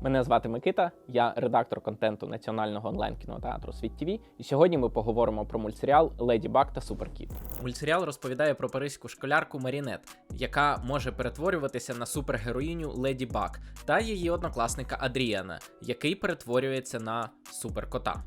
Мене звати Микита, я редактор контенту національного онлайн кінотеатру Світ ТВ, і сьогодні ми поговоримо про мультсеріал Леді Баг та Суперкіт. Мультсеріал розповідає про паризьку школярку Марінет, яка може перетворюватися на супергероїню Леді Баг та її однокласника Адріана, який перетворюється на суперкота.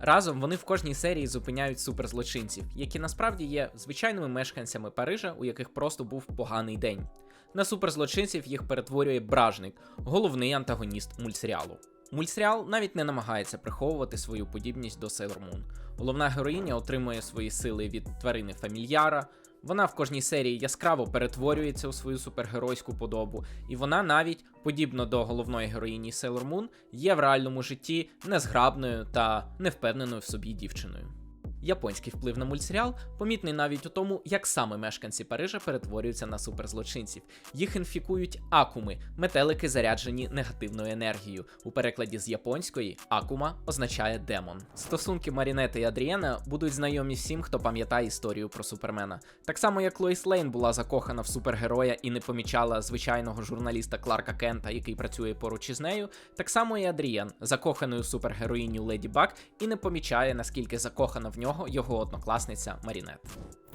Разом вони в кожній серії зупиняють суперзлочинців, які насправді є звичайними мешканцями Парижа, у яких просто був поганий день. На суперзлочинців їх перетворює Бражник, головний антагоніст мультсеріалу. Мультсеріал навіть не намагається приховувати свою подібність до Sailor Moon. Головна героїня отримує свої сили від тварини фамільяра. Вона в кожній серії яскраво перетворюється у свою супергеройську подобу, і вона навіть, подібно до головної героїні Sailor Moon, є в реальному житті незграбною та невпевненою в собі дівчиною. Японський вплив на мультсеріал помітний навіть у тому, як саме мешканці Парижа перетворюються на суперзлочинців. Їх інфікують акуми, метелики, заряджені негативною енергією. У перекладі з японської акума означає демон. Стосунки Марінети і Адріена будуть знайомі всім, хто пам'ятає історію про супермена. Так само, як Лоїс Лейн була закохана в супергероя і не помічала звичайного журналіста Кларка Кента, який працює поруч із нею. Так само і Адріан, закоханий у супергероїню Леді Баг, і не помічає, наскільки закохана в нього його однокласниця Марінет.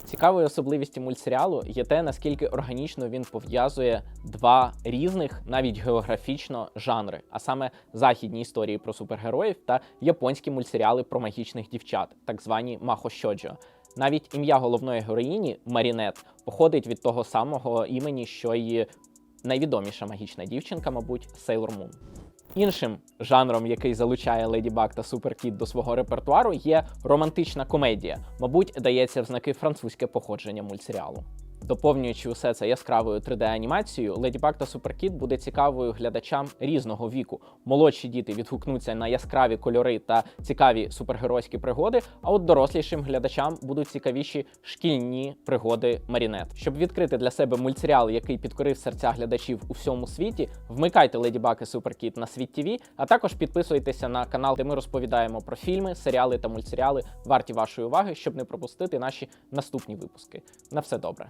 Цікавою особливістю мультсеріалу є те, наскільки органічно він пов'язує два різних, навіть географічно, жанри, а саме західні історії про супергероїв та японські мультсеріали про магічних дівчат, так звані Махо Шоджо. Навіть ім'я головної героїні Марінет походить від того самого імені, що й найвідоміша магічна дівчинка, мабуть, Сейлор Мун. Іншим жанром, який залучає Леді Баг та Суперкіт до свого репертуару, є романтична комедія. Мабуть, дається в знаки французьке походження мультсеріалу. Доповнюючи усе це яскравою 3D-анімацією, Леді Баг та Суперкіт буде цікавою глядачам різного віку. Молодші діти відгукнуться на яскраві кольори та цікаві супергеройські пригоди. А от дорослішим глядачам будуть цікавіші шкільні пригоди Марінет. Щоб відкрити для себе мультсеріал, який підкорив серця глядачів у всьому світі, вмикайте Леді Баг і Суперкіт на світ ТВ, а також підписуйтеся на канал, де ми розповідаємо про фільми, серіали та мультсеріали, варті вашої уваги, щоб не пропустити наші наступні випуски. На все добре.